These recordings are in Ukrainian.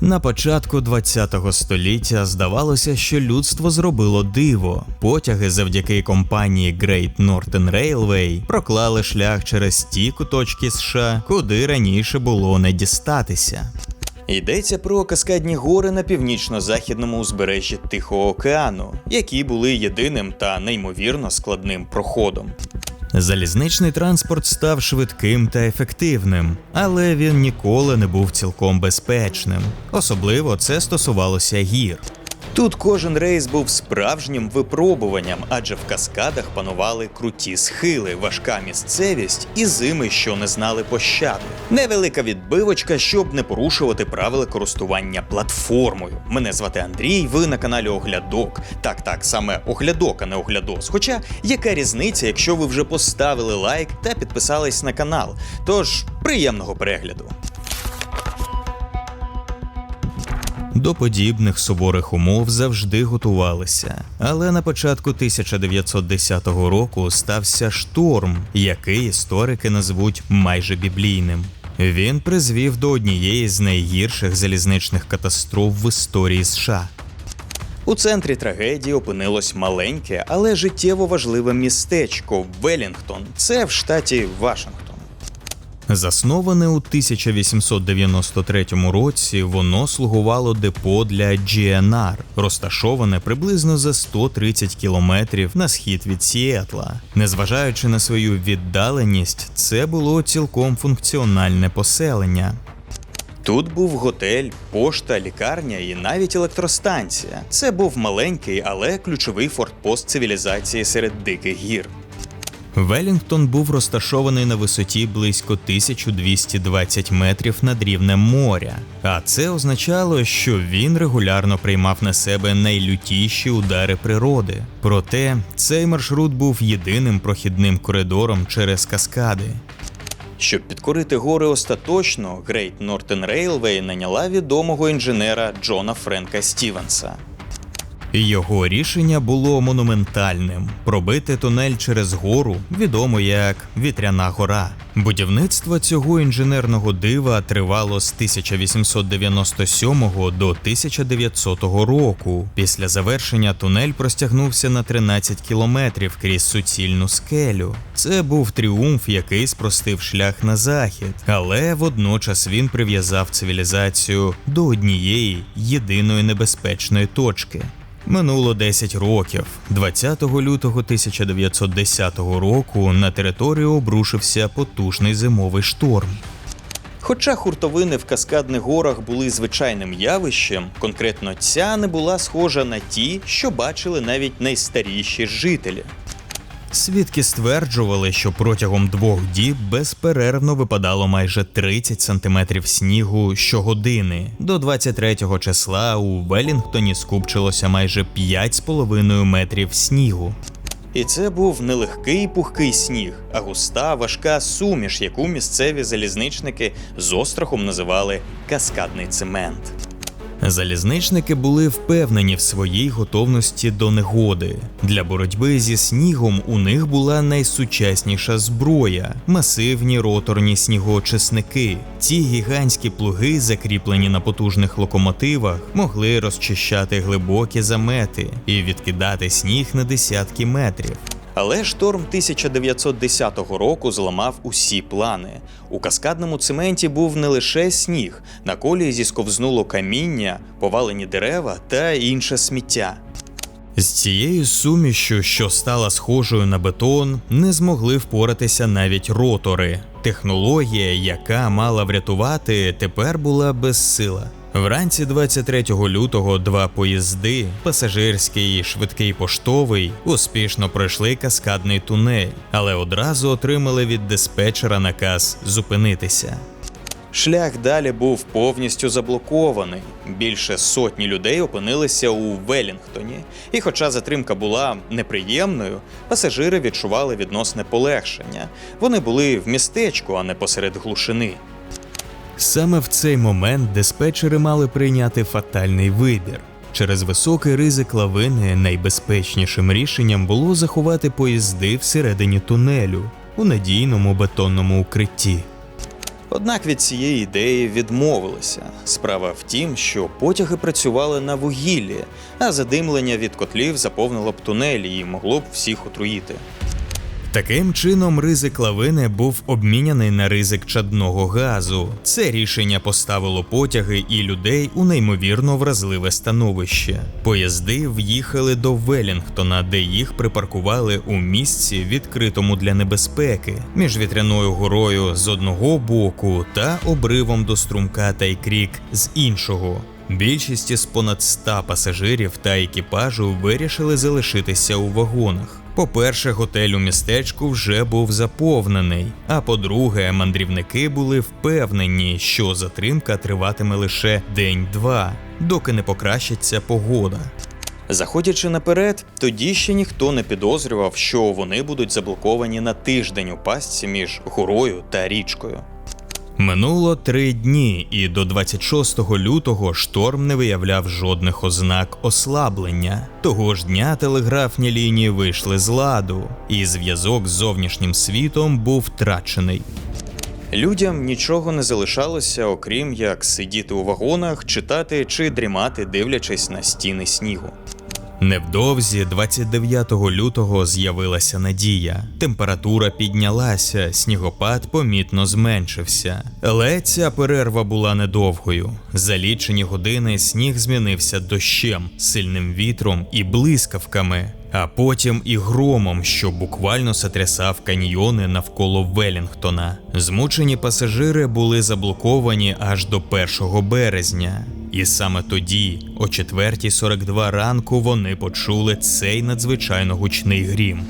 На початку ХХ століття здавалося, що людство зробило диво. Потяги завдяки компанії Great Northern Railway проклали шлях через ті куточки США, куди раніше було не дістатися. Йдеться про каскадні гори на північно-західному узбережжі Тихого океану, які були єдиним та неймовірно складним проходом. Залізничний транспорт став швидким та ефективним, але він ніколи не був цілком безпечним. Особливо це стосувалося гір. Тут кожен рейс був справжнім випробуванням, адже в каскадах панували круті схили, важка місцевість і зими, що не знали пощади. Невелика відбивочка, щоб не порушувати правила користування платформою. Мене звати Андрій. Ви на каналі Оглядок. Так, так, саме оглядок, а не оглядос. Хоча яка різниця, якщо ви вже поставили лайк та підписались на канал? Тож приємного перегляду. До подібних суворих умов завжди готувалися. Але на початку 1910 року стався шторм, який історики назвуть майже біблійним. Він призвів до однієї з найгірших залізничних катастроф в історії США. У центрі трагедії опинилось маленьке, але життєво важливе містечко Велінгтон. Це в штаті Вашингтон. Засноване у 1893 році, воно слугувало депо для GNR, розташоване приблизно за 130 кілометрів на схід від Сіетла. Незважаючи на свою віддаленість, це було цілком функціональне поселення. Тут був готель, пошта, лікарня і навіть електростанція. Це був маленький, але ключовий фортпост цивілізації серед диких гір. Велінгтон був розташований на висоті близько 1220 метрів над рівнем моря, а це означало, що він регулярно приймав на себе найлютіші удари природи. Проте цей маршрут був єдиним прохідним коридором через каскади. Щоб підкорити гори остаточно, Great Northern Railway наняла відомого інженера Джона Френка Стівенса. Його рішення було монументальним: пробити тунель через гору, відомо як Вітряна гора. Будівництво цього інженерного дива тривало з 1897 до 1900 року. Після завершення тунель простягнувся на 13 кілометрів крізь суцільну скелю. Це був тріумф, який спростив шлях на захід, але водночас він прив'язав цивілізацію до однієї єдиної небезпечної точки. Минуло 10 років. 20 лютого 1910 року на територію обрушився потужний зимовий шторм. Хоча хуртовини в Каскадних горах були звичайним явищем, конкретно ця не була схожа на ті, що бачили навіть найстаріші жителі. Свідки стверджували, що протягом двох діб безперервно випадало майже 30 сантиметрів снігу щогодини. До 23-го числа у Велінгтоні скупчилося майже 5,5 метрів снігу. І це був не легкий пухкий сніг, а густа важка суміш, яку місцеві залізничники з острахом називали каскадний цемент. Залізничники були впевнені в своїй готовності до негоди. Для боротьби зі снігом у них була найсучасніша зброя масивні роторні снігоочисники. Ці гігантські плуги, закріплені на потужних локомотивах, могли розчищати глибокі замети і відкидати сніг на десятки метрів. Але шторм 1910 року зламав усі плани. У каскадному цементі був не лише сніг, на колії зісковзнуло каміння, повалені дерева та інше сміття. З цією сумішю, що стала схожою на бетон, не змогли впоратися навіть ротори. Технологія, яка мала врятувати, тепер була безсила. Вранці 23 лютого два поїзди, пасажирський і швидкий поштовий, успішно пройшли каскадний тунель, але одразу отримали від диспетчера наказ зупинитися. Шлях далі був повністю заблокований. Більше сотні людей опинилися у Велінгтоні, і, хоча затримка була неприємною, пасажири відчували відносне полегшення. Вони були в містечку, а не посеред глушини. Саме в цей момент диспетчери мали прийняти фатальний вибір. Через високий ризик лавини найбезпечнішим рішенням було заховати поїзди всередині тунелю у надійному бетонному укритті. Однак від цієї ідеї відмовилися. Справа в тім, що потяги працювали на вугіллі, а задимлення від котлів заповнило б тунелі і могло б всіх отруїти. Таким чином, ризик лавини був обміняний на ризик чадного газу. Це рішення поставило потяги і людей у неймовірно вразливе становище. Поїзди в'їхали до Велінгтона, де їх припаркували у місці, відкритому для небезпеки, між вітряною горою з одного боку та обривом до струмка Тайкрік з іншого. Більшість із понад 100 пасажирів та екіпажу вирішили залишитися у вагонах. По-перше, готель у містечку вже був заповнений. А по-друге, мандрівники були впевнені, що затримка триватиме лише день-два, доки не покращиться погода. Заходячи наперед, тоді ще ніхто не підозрював, що вони будуть заблоковані на тиждень у пастці між горою та річкою. Минуло три дні, і до 26 лютого шторм не виявляв жодних ознак ослаблення. Того ж дня телеграфні лінії вийшли з ладу, і зв'язок з зовнішнім світом був втрачений. Людям нічого не залишалося, окрім як сидіти у вагонах, читати чи дрімати, дивлячись на стіни снігу. Невдовзі, 29 лютого, з'явилася надія. Температура піднялася, снігопад помітно зменшився. Але ця перерва була недовгою. За лічені години сніг змінився дощем, сильним вітром і блискавками, а потім і громом, що буквально сотрясав каньйони навколо Велінгтона. Змучені пасажири були заблоковані аж до 1 березня. І саме тоді, о 4.42 ранку, вони почули цей надзвичайно гучний грім.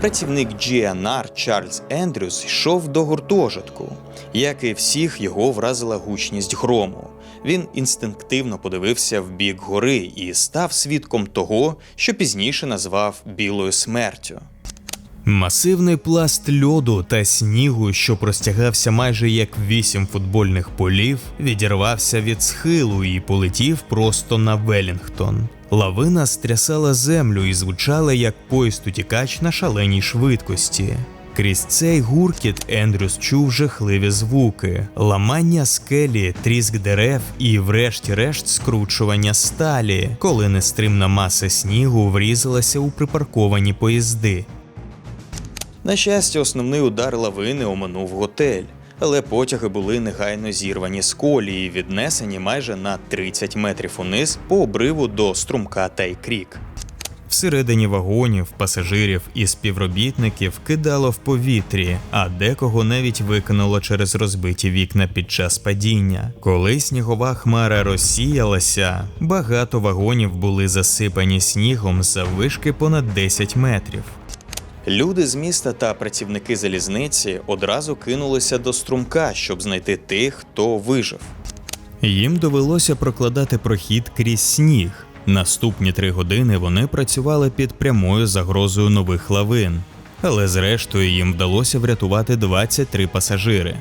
Працівник GNR Чарльз Ендрюс йшов до гуртожитку. Як і всіх, його вразила гучність грому. Він інстинктивно подивився в бік гори і став свідком того, що пізніше назвав білою смертю. Масивний пласт льоду та снігу, що простягався майже як вісім футбольних полів, відірвався від схилу і полетів просто на Велінгтон. Лавина стрясала землю і звучала як поїзд утікач на шаленій швидкості. Крізь цей гуркіт Ендрюс чув жахливі звуки, ламання скелі, тріск дерев і, врешті-решт, скручування сталі, коли нестримна маса снігу врізалася у припарковані поїзди. На щастя, основний удар лавини оминув готель, але потяги були негайно зірвані з колії, віднесені майже на 30 метрів униз по обриву до струмка Тайкрік. Всередині вагонів, пасажирів і співробітників кидало в повітрі, а декого навіть викинуло через розбиті вікна під час падіння. Коли снігова хмара розсіялася, багато вагонів були засипані снігом за вишки понад 10 метрів. Люди з міста та працівники залізниці одразу кинулися до струмка, щоб знайти тих, хто вижив. Їм довелося прокладати прохід крізь сніг. Наступні три години вони працювали під прямою загрозою нових лавин, але зрештою їм вдалося врятувати 23 пасажири.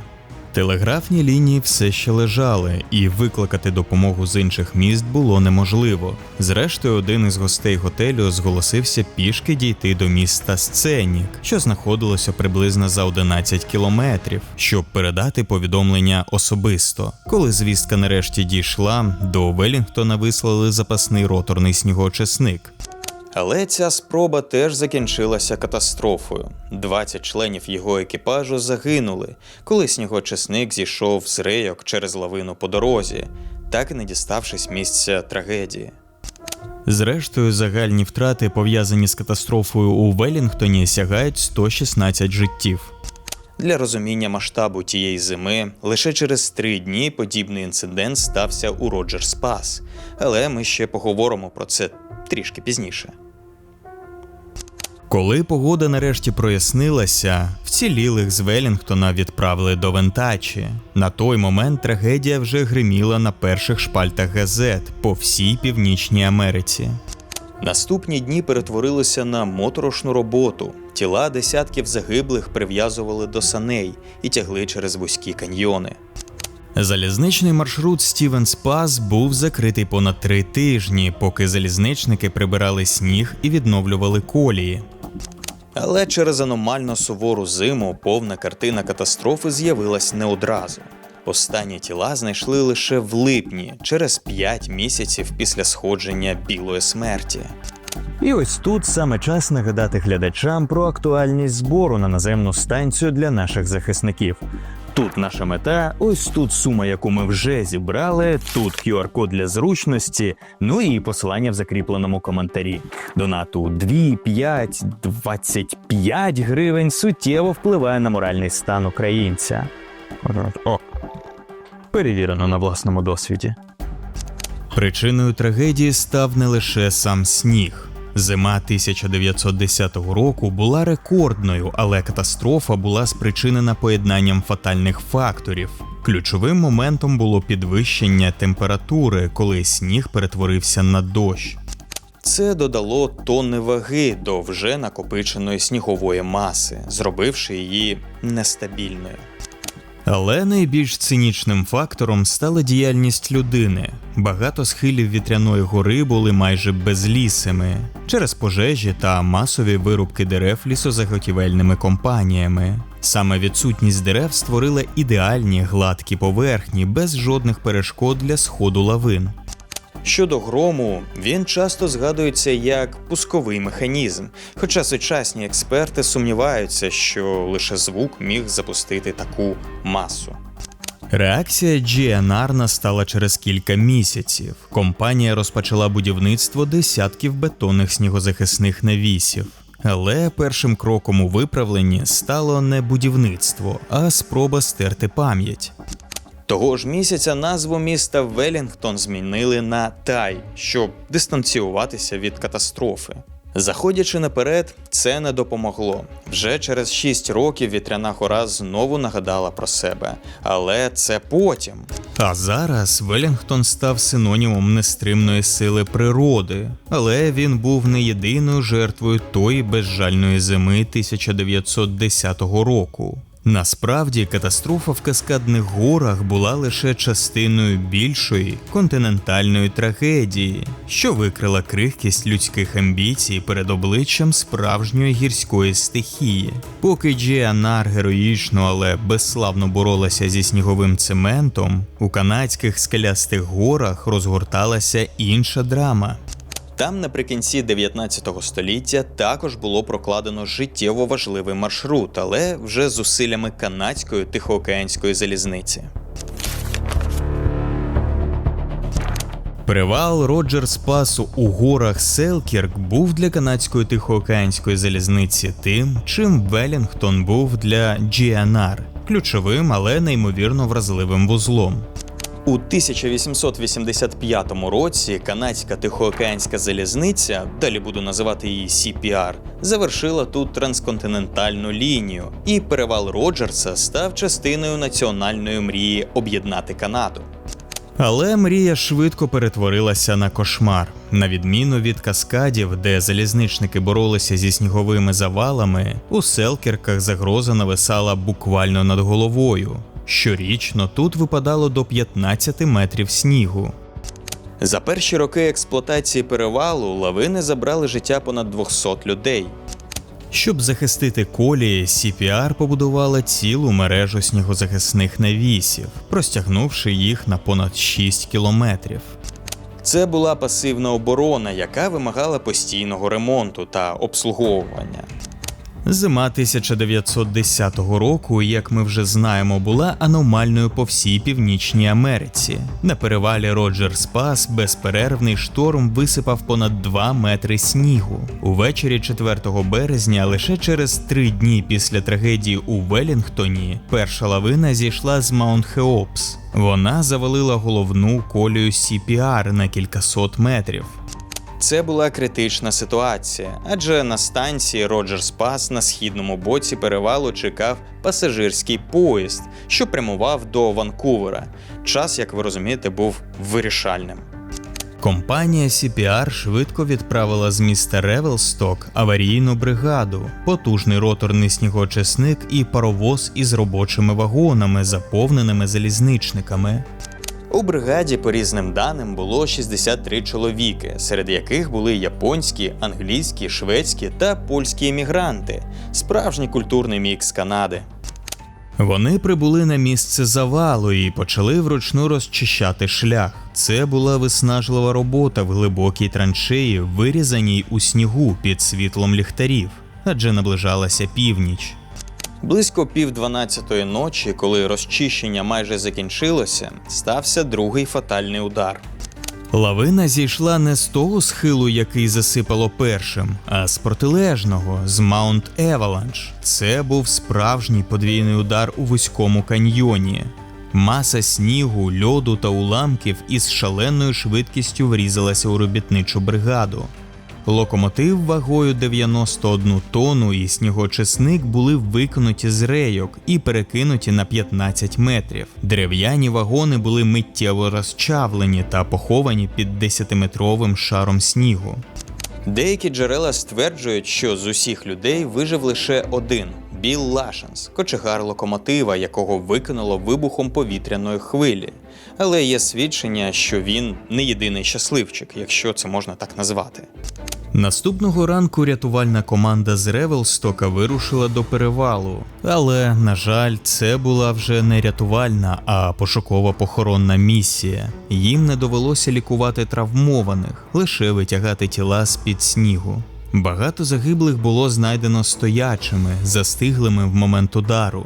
Телеграфні лінії все ще лежали, і викликати допомогу з інших міст було неможливо. Зрештою, один із гостей готелю зголосився пішки дійти до міста Сценік, що знаходилося приблизно за 11 кілометрів, щоб передати повідомлення особисто. Коли звістка нарешті дійшла, до Велінгтона вислали запасний роторний снігоочисник. Але ця спроба теж закінчилася катастрофою. 20 членів його екіпажу загинули, коли снігочисник зійшов з рейок через лавину по дорозі, так і не діставшись місця трагедії. Зрештою, загальні втрати, пов'язані з катастрофою у Велінгтоні, сягають 116 життів. Для розуміння масштабу тієї зими лише через три дні подібний інцидент стався у Роджерс Пас, але ми ще поговоримо про це трішки пізніше. Коли погода нарешті прояснилася, вцілілих з Велінгтона відправили до Вентачі. На той момент трагедія вже гриміла на перших шпальтах газет по всій північній Америці. Наступні дні перетворилися на моторошну роботу. Тіла десятків загиблих прив'язували до саней і тягли через вузькі каньйони. Залізничний маршрут Стівенс Пас був закритий понад три тижні, поки залізничники прибирали сніг і відновлювали колії. Але через аномально сувору зиму повна картина катастрофи з'явилась не одразу. Останні тіла знайшли лише в липні, через 5 місяців після сходження білої смерті. І ось тут саме час нагадати глядачам про актуальність збору на наземну станцію для наших захисників. Тут наша мета, ось тут сума, яку ми вже зібрали, тут QR-код для зручності, ну і посилання в закріпленому коментарі. Донату 2, 5, 25 гривень суттєво впливає на моральний стан українця. О, перевірено на власному досвіді. Причиною трагедії став не лише сам сніг. Зима 1910 року була рекордною, але катастрофа була спричинена поєднанням фатальних факторів. Ключовим моментом було підвищення температури, коли сніг перетворився на дощ. Це додало тонни ваги до вже накопиченої снігової маси, зробивши її нестабільною. Але найбільш цинічним фактором стала діяльність людини. Багато схилів вітряної гори були майже безлісими через пожежі та масові вирубки дерев лісозаготівельними компаніями. Саме відсутність дерев створила ідеальні гладкі поверхні без жодних перешкод для сходу лавин. Щодо грому, він часто згадується як пусковий механізм, хоча сучасні експерти сумніваються, що лише звук міг запустити таку масу. Реакція GNR настала через кілька місяців. Компанія розпочала будівництво десятків бетонних снігозахисних навісів. Але першим кроком у виправленні стало не будівництво, а спроба стерти пам'ять. Того ж місяця назву міста Велінгтон змінили на Тай, щоб дистанціюватися від катастрофи. Заходячи наперед, це не допомогло. Вже через 6 років вітряна гора знову нагадала про себе, але це потім. А зараз Велінгтон став синонімом нестримної сили природи, але він був не єдиною жертвою тої безжальної зими 1910 року. Насправді катастрофа в Каскадних горах була лише частиною більшої континентальної трагедії, що викрила крихкість людських амбіцій перед обличчям справжньої гірської стихії. Поки Джіанар героїчно, але безславно боролася зі сніговим цементом, у канадських скелястих горах розгорталася інша драма. Там наприкінці 19 століття також було прокладено життєво важливий маршрут, але вже зусиллями канадської тихоокеанської залізниці. Перевал Роджерс Пасу у горах Селкірк був для канадської тихоокеанської залізниці тим, чим Велінгтон був для GNR – ключовим, але неймовірно вразливим вузлом. У 1885 році канадська тихоокеанська залізниця, далі буду називати її CPR, завершила тут трансконтинентальну лінію, і перевал Роджерса став частиною національної мрії об'єднати Канаду. Але мрія швидко перетворилася на кошмар. На відміну від каскадів, де залізничники боролися зі сніговими завалами, у селкерках загроза нависала буквально над головою. Щорічно тут випадало до 15 метрів снігу. За перші роки експлуатації перевалу лавини забрали життя понад 200 людей. Щоб захистити колії, CPR побудувала цілу мережу снігозахисних навісів, простягнувши їх на понад 6 кілометрів. Це була пасивна оборона, яка вимагала постійного ремонту та обслуговування. Зима 1910 року, як ми вже знаємо, була аномальною по всій північній Америці. На перевалі Роджерс Пас безперервний шторм висипав понад 2 метри снігу. Увечері 4 березня, лише через три дні після трагедії у Велінгтоні, перша лавина зійшла з Маунт Хеопс. Вона завалила головну колію CPR на кількасот метрів. Це була критична ситуація, адже на станції Роджерс Пас на східному боці перевалу чекав пасажирський поїзд, що прямував до Ванкувера. Час, як ви розумієте, був вирішальним. Компанія CPR швидко відправила з міста Ревелсток аварійну бригаду, потужний роторний снігоочисник і паровоз із робочими вагонами, заповненими залізничниками. У бригаді, по різним даним, було 63 чоловіки, серед яких були японські, англійські, шведські та польські емігранти, справжній культурний мікс Канади. Вони прибули на місце завалу і почали вручну розчищати шлях. Це була виснажлива робота в глибокій траншеї, вирізаній у снігу під світлом ліхтарів, адже наближалася північ. Близько пів дванадцятої ночі, коли розчищення майже закінчилося, стався другий фатальний удар. Лавина зійшла не з того схилу, який засипало першим, а з протилежного, з Маунт Еваланш. Це був справжній подвійний удар у вузькому каньйоні. Маса снігу, льоду та уламків із шаленою швидкістю врізалася у робітничу бригаду. Локомотив вагою 91 тонну і снігочисник були викинуті з рейок і перекинуті на 15 метрів. Дерев'яні вагони були миттєво розчавлені та поховані під 10-метровим шаром снігу. Деякі джерела стверджують, що з усіх людей вижив лише один Біл Лашенс, кочегар локомотива, якого викинуло вибухом повітряної хвилі. Але є свідчення, що він не єдиний щасливчик, якщо це можна так назвати. Наступного ранку рятувальна команда з Ревелстока вирушила до перевалу, але, на жаль, це була вже не рятувальна, а пошукова похоронна місія. Їм не довелося лікувати травмованих, лише витягати тіла з під снігу. Багато загиблих було знайдено стоячими, застиглими в момент удару.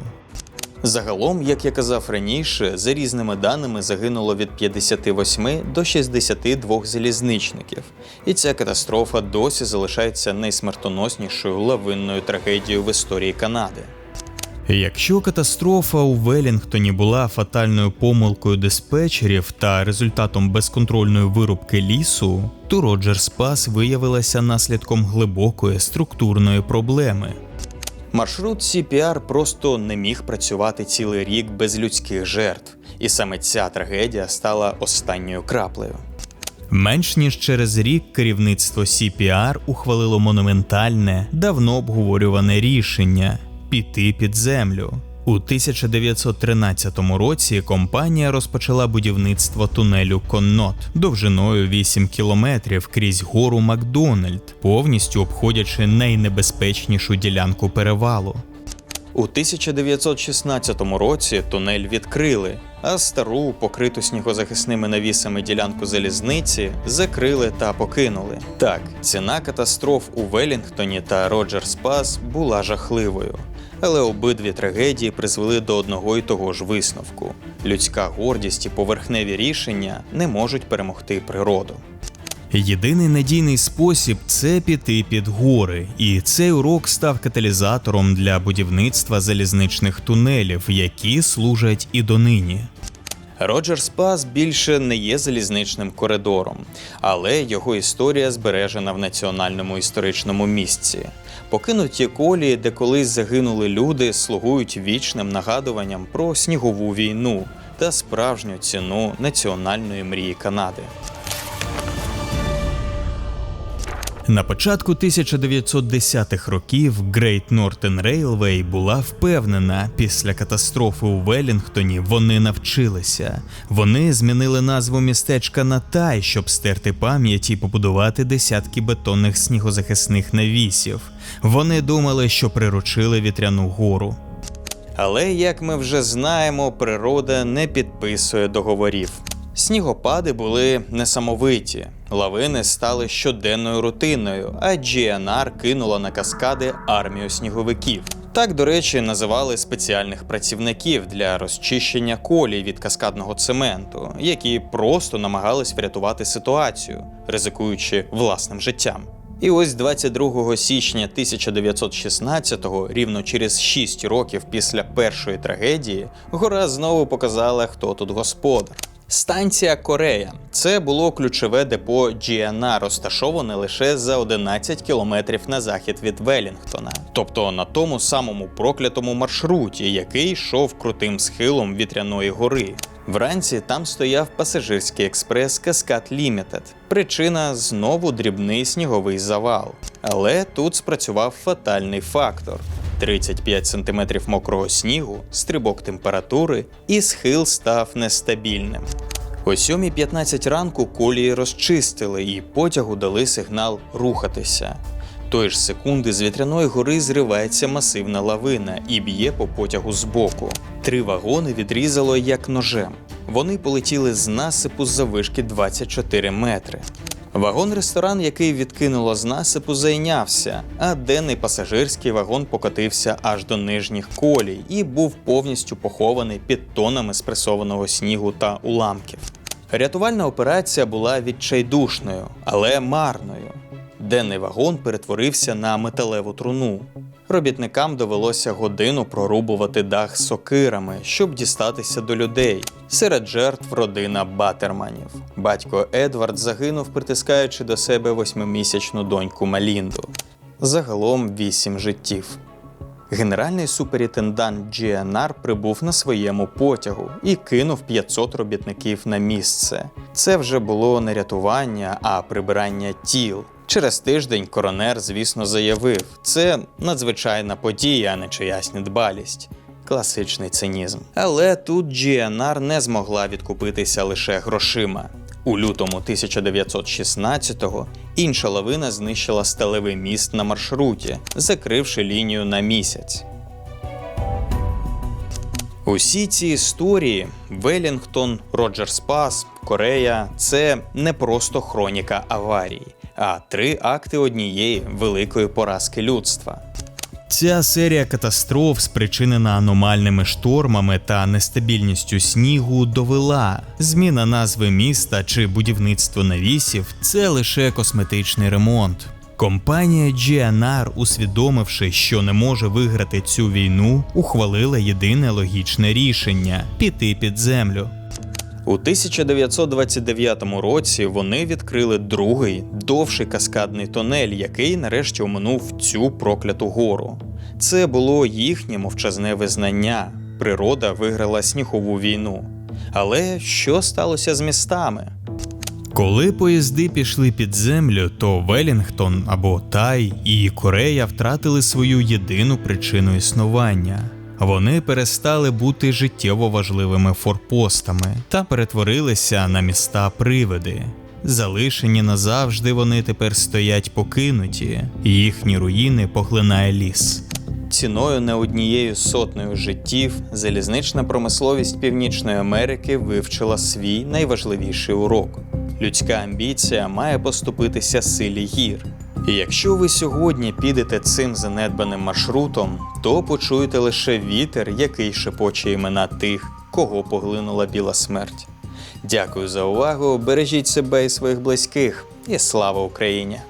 Загалом, як я казав раніше, за різними даними загинуло від 58 до 62 залізничників, і ця катастрофа досі залишається найсмертоноснішою лавинною трагедією в історії Канади. Якщо катастрофа у Велінгтоні була фатальною помилкою диспетчерів та результатом безконтрольної вирубки лісу, то Роджерс Пас виявилася наслідком глибокої структурної проблеми. Маршрут CPR просто не міг працювати цілий рік без людських жертв, і саме ця трагедія стала останньою краплею. Менш ніж через рік керівництво CPR ухвалило монументальне, давно обговорюване рішення піти під землю. У 1913 році компанія розпочала будівництво тунелю Коннот довжиною 8 кілометрів крізь гору Макдональд, повністю обходячи найнебезпечнішу ділянку перевалу. У 1916 році тунель відкрили, а стару, покриту снігозахисними навісами ділянку залізниці, закрили та покинули. Так, ціна катастроф у Велінгтоні та Роджерс Пас була жахливою. Але обидві трагедії призвели до одного й того ж висновку: людська гордість і поверхневі рішення не можуть перемогти природу. Єдиний надійний спосіб це піти під гори, і цей урок став каталізатором для будівництва залізничних тунелів, які служать і донині. Роджер Спас більше не є залізничним коридором, але його історія збережена в національному історичному місці. Покинуті колії, де колись загинули люди, слугують вічним нагадуванням про снігову війну та справжню ціну національної мрії Канади. На початку 1910-х років Great Northern Railway була впевнена, після катастрофи у Велінгтоні вони навчилися. Вони змінили назву містечка на Тай, щоб стерти пам'ять і побудувати десятки бетонних снігозахисних навісів. Вони думали, що приручили вітряну гору. Але, як ми вже знаємо, природа не підписує договорів. Снігопади були несамовиті, лавини стали щоденною рутиною, а GNR кинула на каскади армію сніговиків. Так, до речі, називали спеціальних працівників для розчищення колій від каскадного цементу, які просто намагались врятувати ситуацію, ризикуючи власним життям. І ось 22 січня 1916-го, рівно через 6 років після першої трагедії, гора знову показала, хто тут господар. Станція Корея це було ключове депо GNR, розташоване лише за 11 кілометрів на захід від Велінгтона, тобто на тому самому проклятому маршруті, який йшов крутим схилом вітряної гори. Вранці там стояв пасажирський експрес Каскад Лімітед. Причина знову дрібний сніговий завал. Але тут спрацював фатальний фактор. 35 см мокрого снігу, стрибок температури, і схил став нестабільним. О 7.15 ранку колії розчистили і потягу дали сигнал рухатися. Тої ж секунди з вітряної гори зривається масивна лавина і б'є по потягу збоку. Три вагони відрізало як ножем. Вони полетіли з насипу заввишки 24 метри. Вагон-ресторан, який відкинуло з насипу, зайнявся, а денний пасажирський вагон покотився аж до нижніх колій і був повністю похований під тонами спресованого снігу та уламків. Рятувальна операція була відчайдушною, але марною. Денний вагон перетворився на металеву труну. Робітникам довелося годину прорубувати дах сокирами, щоб дістатися до людей. Серед жертв родина Батерманів. Батько Едвард загинув, притискаючи до себе восьмимісячну доньку Малінду. Загалом вісім життів. Генеральний суперінтендант GNR прибув на своєму потягу і кинув 500 робітників на місце. Це вже було не рятування, а прибирання тіл. Через тиждень коронер, звісно, заявив, це надзвичайна подія, а не чиясь недбалість. Класичний цинізм. Але тут GNR не змогла відкупитися лише грошима. У лютому 1916-го інша лавина знищила сталевий міст на маршруті, закривши лінію на місяць. Усі ці історії Велінгтон, Роджерс Пас, Корея це не просто хроніка аварій, а три акти однієї великої поразки людства. Ця серія катастроф, спричинена аномальними штормами та нестабільністю снігу, довела зміна назви міста чи будівництво навісів це лише косметичний ремонт. Компанія GNR, усвідомивши, що не може виграти цю війну, ухвалила єдине логічне рішення піти під землю. У 1929 році вони відкрили другий довший каскадний тунель, який нарешті оминув цю прокляту гору. Це було їхнє мовчазне визнання. Природа виграла снігову війну. Але що сталося з містами? Коли поїзди пішли під землю, то Велінгтон або Тай і Корея втратили свою єдину причину існування. Вони перестали бути життєво важливими форпостами та перетворилися на міста привиди. Залишені назавжди вони тепер стоять покинуті, їхні руїни поглинає ліс. Ціною не однією сотнею життів залізнична промисловість Північної Америки вивчила свій найважливіший урок. Людська амбіція має поступитися силі гір. І якщо ви сьогодні підете цим занедбаним маршрутом, то почуєте лише вітер, який шепоче імена тих, кого поглинула біла смерть. Дякую за увагу, бережіть себе і своїх близьких, і слава Україні!